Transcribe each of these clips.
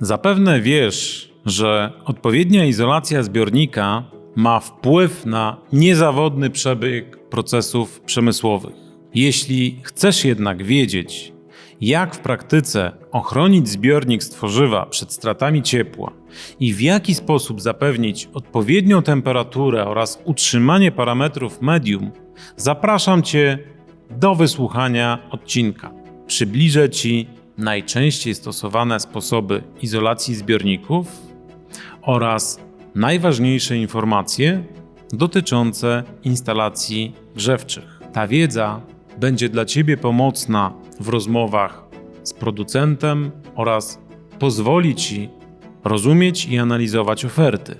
Zapewne wiesz, że odpowiednia izolacja zbiornika ma wpływ na niezawodny przebieg procesów przemysłowych. Jeśli chcesz jednak wiedzieć, jak w praktyce ochronić zbiornik z tworzywa przed stratami ciepła i w jaki sposób zapewnić odpowiednią temperaturę oraz utrzymanie parametrów medium, zapraszam Cię do wysłuchania odcinka. Przybliżę Ci najczęściej stosowane sposoby izolacji zbiorników oraz najważniejsze informacje dotyczące instalacji grzewczych. Ta wiedza będzie dla Ciebie pomocna w rozmowach z producentem oraz pozwoli Ci rozumieć i analizować oferty.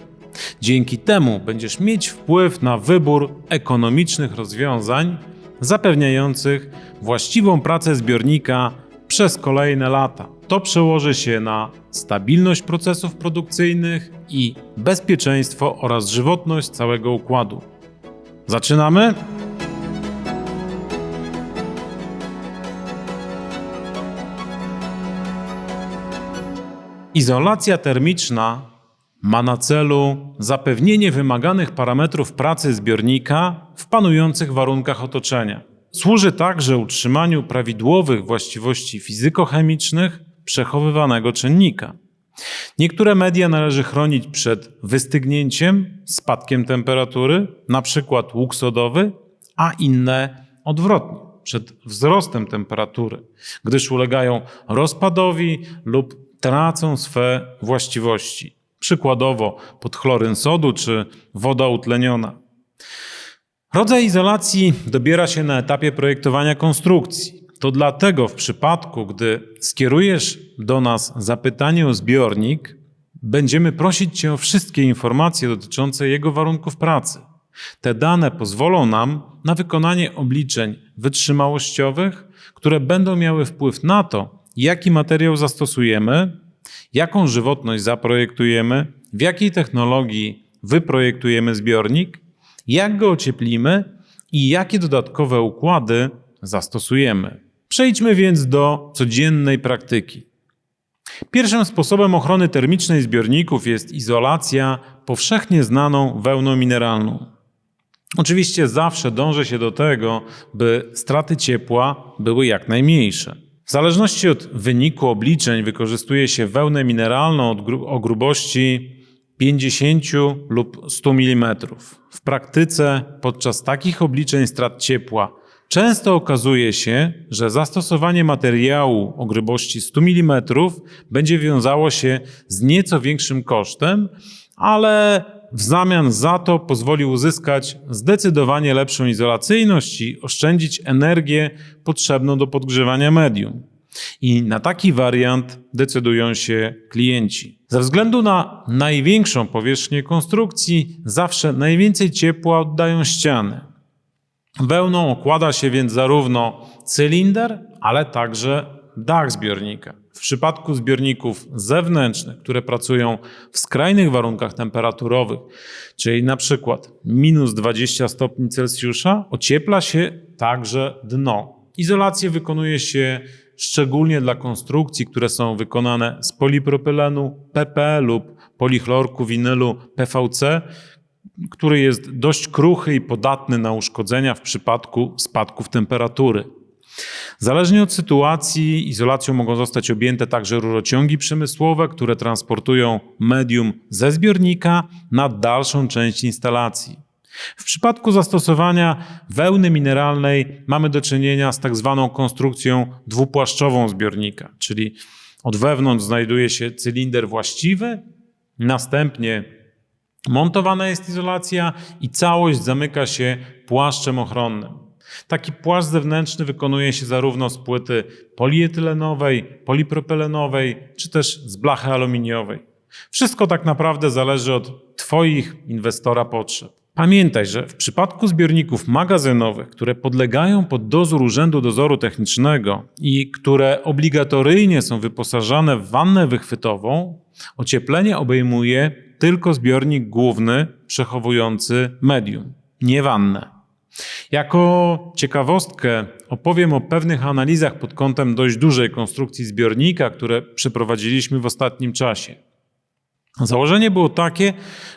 Dzięki temu będziesz mieć wpływ na wybór ekonomicznych rozwiązań zapewniających właściwą pracę zbiornika przez kolejne lata. To przełoży się na stabilność procesów produkcyjnych i bezpieczeństwo oraz żywotność całego układu. Zaczynamy? Izolacja termiczna ma na celu zapewnienie wymaganych parametrów pracy zbiornika w panujących warunkach otoczenia. Służy także utrzymaniu prawidłowych właściwości fizykochemicznych przechowywanego czynnika. Niektóre media należy chronić przed wystygnięciem, spadkiem temperatury, np. łuk sodowy, a inne odwrotnie, przed wzrostem temperatury, gdyż ulegają rozpadowi lub tracą swe właściwości. Przykładowo podchloryn sodu czy woda utleniona. Rodzaj izolacji dobiera się na etapie projektowania konstrukcji. To dlatego w przypadku, gdy skierujesz do nas zapytanie o zbiornik, będziemy prosić Cię o wszystkie informacje dotyczące jego warunków pracy. Te dane pozwolą nam na wykonanie obliczeń wytrzymałościowych, które będą miały wpływ na to, jaki materiał zastosujemy, jaką żywotność zaprojektujemy, w jakiej technologii wyprojektujemy zbiornik, jak go ocieplimy i jakie dodatkowe układy zastosujemy. Przejdźmy więc do codziennej praktyki. Pierwszym sposobem ochrony termicznej zbiorników jest izolacja powszechnie znaną wełną mineralną. Oczywiście zawsze dąży się do tego, by straty ciepła były jak najmniejsze. W zależności od wyniku obliczeń wykorzystuje się wełnę mineralną o grubości 50 lub 100 mm. W praktyce podczas takich obliczeń strat ciepła często okazuje się, że zastosowanie materiału o grubości 100 mm będzie wiązało się z nieco większym kosztem, ale w zamian za to pozwoli uzyskać zdecydowanie lepszą izolacyjność i oszczędzić energię potrzebną do podgrzewania medium. I na taki wariant decydują się klienci. Ze względu na największą powierzchnię konstrukcji, zawsze najwięcej ciepła oddają ściany. Wełną okłada się więc zarówno cylinder, ale także dach zbiornika. W przypadku zbiorników zewnętrznych, które pracują w skrajnych warunkach temperaturowych, czyli na przykład minus 20 stopni Celsjusza, ociepla się także dno. Izolację wykonuje się szczególnie dla konstrukcji, które są wykonane z polipropylenu PP lub polichlorku winylu PVC, który jest dość kruchy i podatny na uszkodzenia w przypadku spadków temperatury. Zależnie od sytuacji, izolacją mogą zostać objęte także rurociągi przemysłowe, które transportują medium ze zbiornika na dalszą część instalacji. W przypadku zastosowania wełny mineralnej mamy do czynienia z tak zwaną konstrukcją dwupłaszczową zbiornika, czyli od wewnątrz znajduje się cylinder właściwy, następnie montowana jest izolacja i całość zamyka się płaszczem ochronnym. Taki płaszcz zewnętrzny wykonuje się zarówno z płyty polietylenowej, polipropylenowej, czy też z blachy aluminiowej. Wszystko tak naprawdę zależy od Twoich inwestora potrzeb. Pamiętaj, że w przypadku zbiorników magazynowych, które podlegają pod dozór Urzędu Dozoru Technicznego i które obligatoryjnie są wyposażane w wannę wychwytową, ocieplenie obejmuje tylko zbiornik główny przechowujący medium, nie wannę. Jako ciekawostkę opowiem o pewnych analizach pod kątem dość dużej konstrukcji zbiornika, które przeprowadziliśmy w ostatnim czasie. Założenie było takie,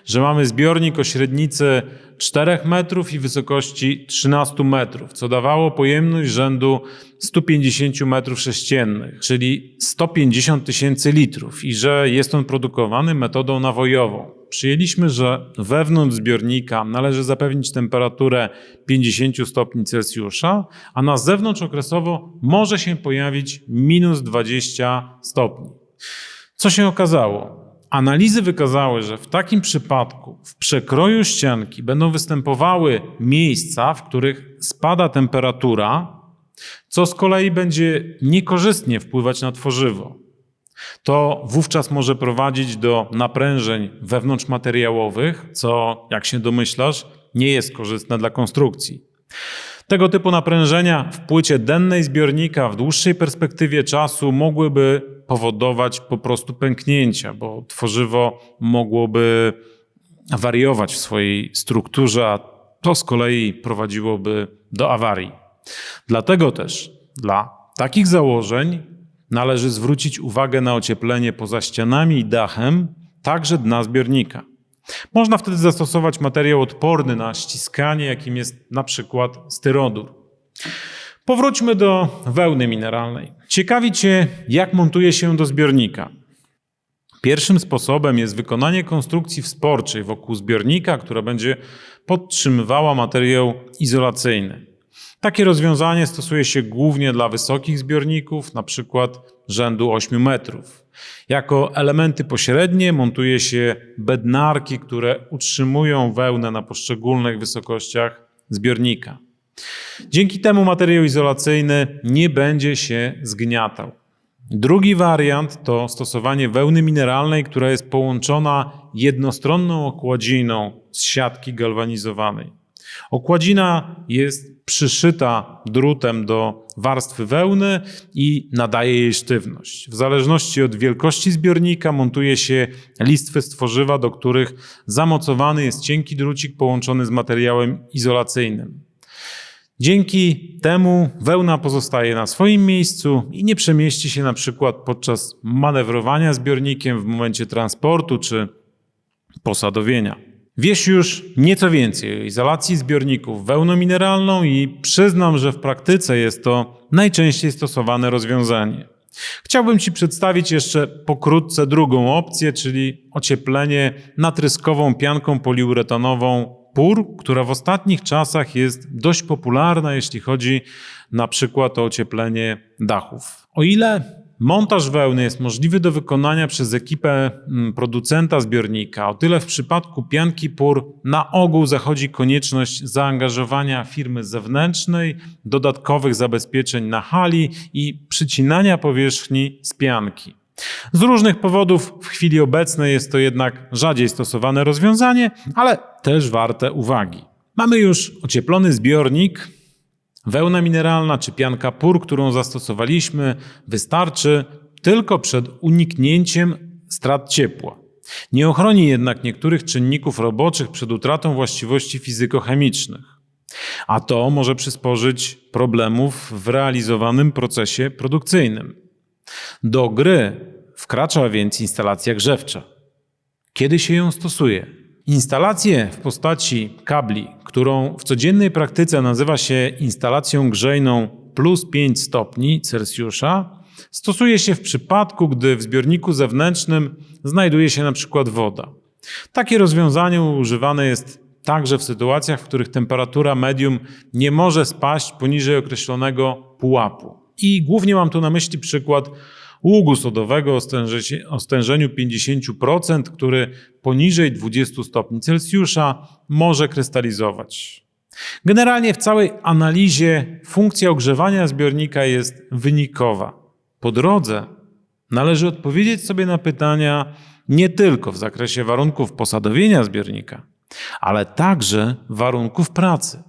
że mamy zbiornik o średnicy 4 metrów i wysokości 13 metrów, co dawało pojemność rzędu 150 metrów sześciennych, czyli 150 tysięcy litrów i że jest on produkowany metodą nawojową. Przyjęliśmy, że wewnątrz zbiornika należy zapewnić temperaturę 50 stopni Celsjusza, a na zewnątrz okresowo może się pojawić minus 20 stopni. Co się okazało? Analizy wykazały, że w takim przypadku w przekroju ścianki będą występowały miejsca, w których spada temperatura, co z kolei będzie niekorzystnie wpływać na tworzywo. To wówczas może prowadzić do naprężeń wewnątrzmateriałowych, co, jak się domyślasz, nie jest korzystne dla konstrukcji. Tego typu naprężenia w płycie dennej zbiornika w dłuższej perspektywie czasu mogłyby powodować po prostu pęknięcia, bo tworzywo mogłoby wariować w swojej strukturze, a to z kolei prowadziłoby do awarii. Dlatego też dla takich założeń należy zwrócić uwagę na ocieplenie poza ścianami i dachem, także dna zbiornika. Można wtedy zastosować materiał odporny na ściskanie, jakim jest na przykład styrodur. Powróćmy do wełny mineralnej. Ciekawi Cię, jak montuje się do zbiornika. Pierwszym sposobem jest wykonanie konstrukcji wsporczej wokół zbiornika, która będzie podtrzymywała materiał izolacyjny. Takie rozwiązanie stosuje się głównie dla wysokich zbiorników, przykład rzędu 8 metrów. Jako elementy pośrednie montuje się bednarki, które utrzymują wełnę na poszczególnych wysokościach zbiornika. Dzięki temu materiał izolacyjny nie będzie się zgniatał. Drugi wariant to stosowanie wełny mineralnej, która jest połączona jednostronną okładziną z siatki galwanizowanej. Okładzina jest przyszyta drutem do warstwy wełny i nadaje jej sztywność. W zależności od wielkości zbiornika montuje się listwy z tworzywa, do których zamocowany jest cienki drucik połączony z materiałem izolacyjnym. Dzięki temu wełna pozostaje na swoim miejscu i nie przemieści się na przykład podczas manewrowania zbiornikiem w momencie transportu czy posadowienia. Wiesz już nieco więcej o izolacji zbiorników wełną mineralną i przyznam, że w praktyce jest to najczęściej stosowane rozwiązanie. Chciałbym Ci przedstawić jeszcze pokrótce drugą opcję, czyli ocieplenie natryskową pianką poliuretanową PUR, która w ostatnich czasach jest dość popularna, jeśli chodzi na przykład o ocieplenie dachów. O ile Montaż wełny jest możliwy do wykonania przez ekipę mm, producenta zbiornika. O tyle w przypadku pianki PUR na ogół zachodzi konieczność zaangażowania firmy zewnętrznej, dodatkowych zabezpieczeń na hali i przycinania powierzchni z pianki. Z różnych powodów w chwili obecnej jest to jednak rzadziej stosowane rozwiązanie, ale też warte uwagi. Mamy już ocieplony zbiornik, Wełna mineralna czy pianka PUR, którą zastosowaliśmy, wystarczy tylko przed uniknięciem strat ciepła. Nie ochroni jednak niektórych czynników roboczych przed utratą właściwości fizykochemicznych. A to może przysporzyć problemów w realizowanym procesie produkcyjnym. Do gry wkracza więc instalacja grzewcza. Kiedy się ją stosuje? Instalację w postaci kabli, którą w codziennej praktyce nazywa się instalacją grzejną plus 5 stopni Celsjusza, stosuje się w przypadku, gdy w zbiorniku zewnętrznym znajduje się na przykład woda. Takie rozwiązanie używane jest także w sytuacjach, w których temperatura medium nie może spaść poniżej określonego pułapu. I głównie mam tu na myśli przykład ługu sodowego o stężeniu 50%, który poniżej 20 stopni Celsjusza może krystalizować. Generalnie w całej analizie funkcja ogrzewania zbiornika jest wynikowa. Po drodze należy odpowiedzieć sobie na pytania nie tylko w zakresie warunków posadowienia zbiornika, ale także warunków pracy.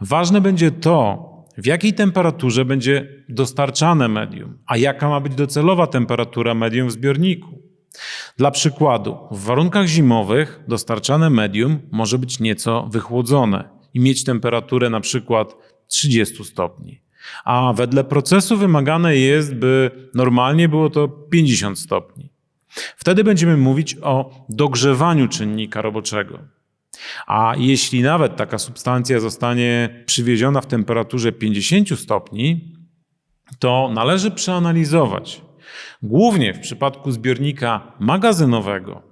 Ważne będzie to, w jakiej temperaturze będzie dostarczane medium, a jaka ma być docelowa temperatura medium w zbiorniku. Dla przykładu, w warunkach zimowych dostarczane medium może być nieco wychłodzone. i mieć temperaturę przykład 30 stopni. A wedle procesu wymagane jest, by normalnie było to 50 stopni. Wtedy będziemy mówić o dogrzewaniu czynnika roboczego. A jeśli nawet taka substancja zostanie przywieziona w temperaturze 50 stopni, to należy przeanalizować, głównie w przypadku zbiornika magazynowego,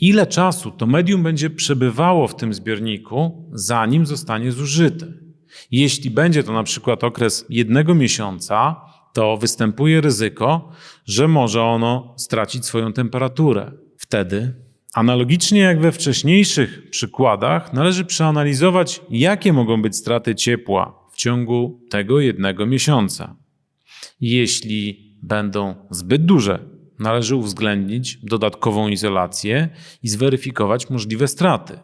ile czasu to medium będzie przebywało w tym zbiorniku, zanim zostanie zużyte. Jeśli będzie to na przykład okres jednego miesiąca, to występuje ryzyko, że może ono stracić swoją temperaturę. Wtedy, analogicznie jak we wcześniejszych przykładach, należy przeanalizować, jakie mogą być straty ciepła w ciągu tego jednego miesiąca. Jeśli będą zbyt duże, należy uwzględnić dodatkową izolację i zweryfikować możliwe straty.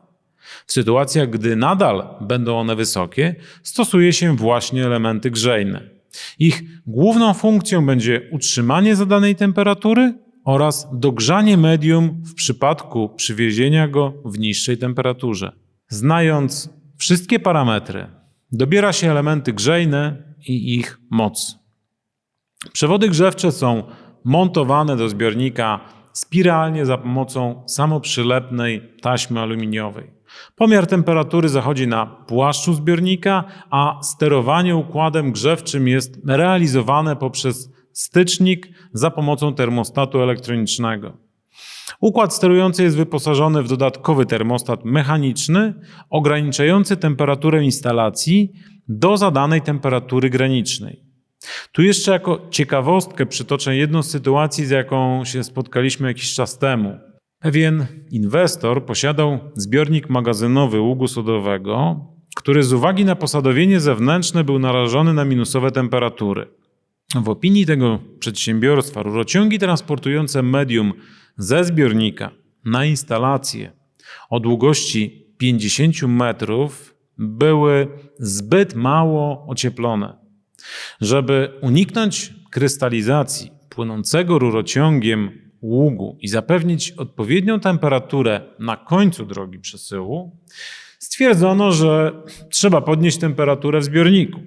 W sytuacjach, gdy nadal będą one wysokie, stosuje się właśnie elementy grzejne. Ich główną funkcją będzie utrzymanie zadanej temperatury oraz dogrzanie medium w przypadku przywiezienia go w niższej temperaturze. Znając wszystkie parametry, dobiera się elementy grzejne i ich moc. Przewody grzewcze są montowane do zbiornika spiralnie za pomocą samoprzylepnej taśmy aluminiowej. Pomiar temperatury zachodzi na płaszczu zbiornika, a sterowanie układem grzewczym jest realizowane poprzez stycznik za pomocą termostatu elektronicznego. Układ sterujący jest wyposażony w dodatkowy termostat mechaniczny ograniczający temperaturę instalacji do zadanej temperatury granicznej. Tu jeszcze jako ciekawostkę przytoczę jedną z sytuacji, z jaką się spotkaliśmy jakiś czas temu. Pewien inwestor posiadał zbiornik magazynowy ługu sodowego, który z uwagi na posadowienie zewnętrzne był narażony na minusowe temperatury. W opinii tego przedsiębiorstwa rurociągi transportujące medium ze zbiornika na instalację o długości 50 metrów były zbyt mało ocieplone. Żeby uniknąć krystalizacji płynącego rurociągiem ługu i zapewnić odpowiednią temperaturę na końcu drogi przesyłu, stwierdzono, że trzeba podnieść temperaturę w zbiorniku.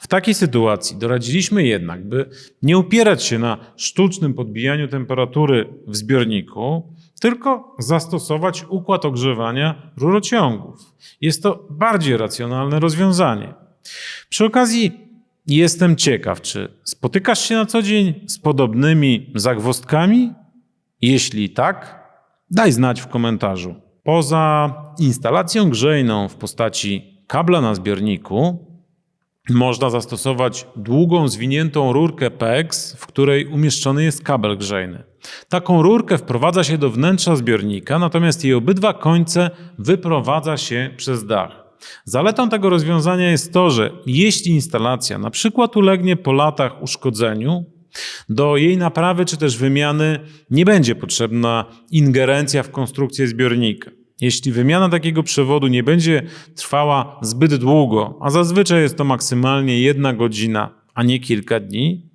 W takiej sytuacji doradziliśmy jednak, by nie upierać się na sztucznym podbijaniu temperatury w zbiorniku, tylko zastosować układ ogrzewania rurociągów. Jest to bardziej racjonalne rozwiązanie. Przy okazji jestem ciekaw, czy spotykasz się na co dzień z podobnymi zagwozdkami? Jeśli tak, daj znać w komentarzu. Poza instalacją grzejną w postaci kabla na zbiorniku, można zastosować długą, zwiniętą rurkę PEX, w której umieszczony jest kabel grzejny. Taką rurkę wprowadza się do wnętrza zbiornika, natomiast jej obydwa końce wyprowadza się przez dach. Zaletą tego rozwiązania jest to, że jeśli instalacja na przykład ulegnie po latach uszkodzeniu, do jej naprawy czy też wymiany nie będzie potrzebna ingerencja w konstrukcję zbiornika. Jeśli wymiana takiego przewodu nie będzie trwała zbyt długo, a zazwyczaj jest to maksymalnie jedna godzina, a nie kilka dni,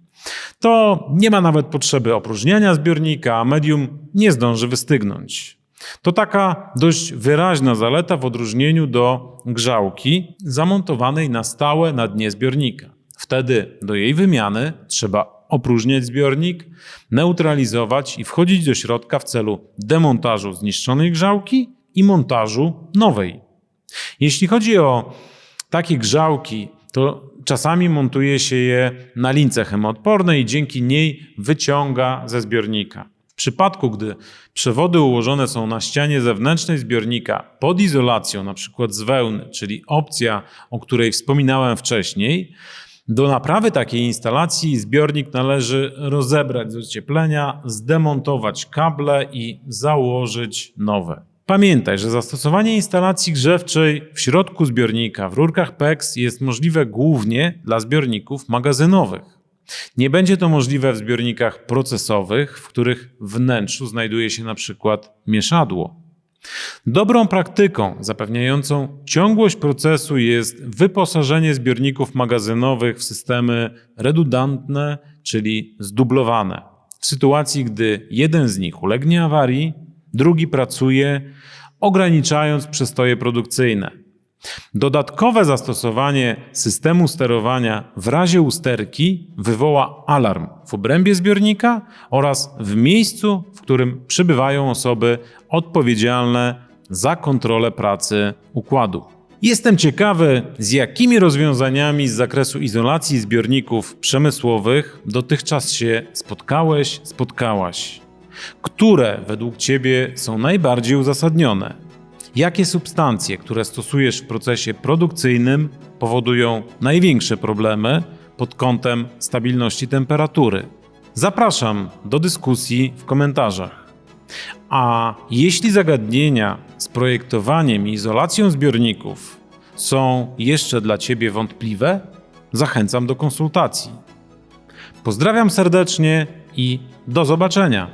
to nie ma nawet potrzeby opróżniania zbiornika, a medium nie zdąży wystygnąć. To taka dość wyraźna zaleta w odróżnieniu do grzałki zamontowanej na stałe na dnie zbiornika. Wtedy do jej wymiany trzeba opróżniać zbiornik, neutralizować i wchodzić do środka w celu demontażu zniszczonej grzałki i montażu nowej. Jeśli chodzi o takie grzałki, to czasami montuje się je na lince hemoodpornej i dzięki niej wyciąga ze zbiornika. W przypadku, gdy przewody ułożone są na ścianie zewnętrznej zbiornika pod izolacją, przykład z wełny, czyli opcja, o której wspominałem wcześniej, do naprawy takiej instalacji zbiornik należy rozebrać z ocieplenia, zdemontować kable i założyć nowe. Pamiętaj, że zastosowanie instalacji grzewczej w środku zbiornika w rurkach PEX jest możliwe głównie dla zbiorników magazynowych. Nie będzie to możliwe w zbiornikach procesowych, w których wnętrzu znajduje się na przykład mieszadło. Dobrą praktyką zapewniającą ciągłość procesu jest wyposażenie zbiorników magazynowych w systemy redundantne, czyli zdublowane. W sytuacji, gdy jeden z nich ulegnie awarii, drugi pracuje, ograniczając przestoje produkcyjne. Dodatkowe zastosowanie systemu sterowania w razie usterki wywoła alarm w obrębie zbiornika oraz w miejscu, w którym przybywają osoby odpowiedzialne za kontrolę pracy układu. Jestem ciekawy, z jakimi rozwiązaniami z zakresu izolacji zbiorników przemysłowych dotychczas się spotkałeś, spotkałaś. Które według Ciebie są najbardziej uzasadnione? Jakie substancje, które stosujesz w procesie produkcyjnym, powodują największe problemy pod kątem stabilności temperatury? Zapraszam do dyskusji w komentarzach. A jeśli zagadnienia z projektowaniem i izolacją zbiorników są jeszcze dla Ciebie wątpliwe, zachęcam do konsultacji. Pozdrawiam serdecznie i do zobaczenia.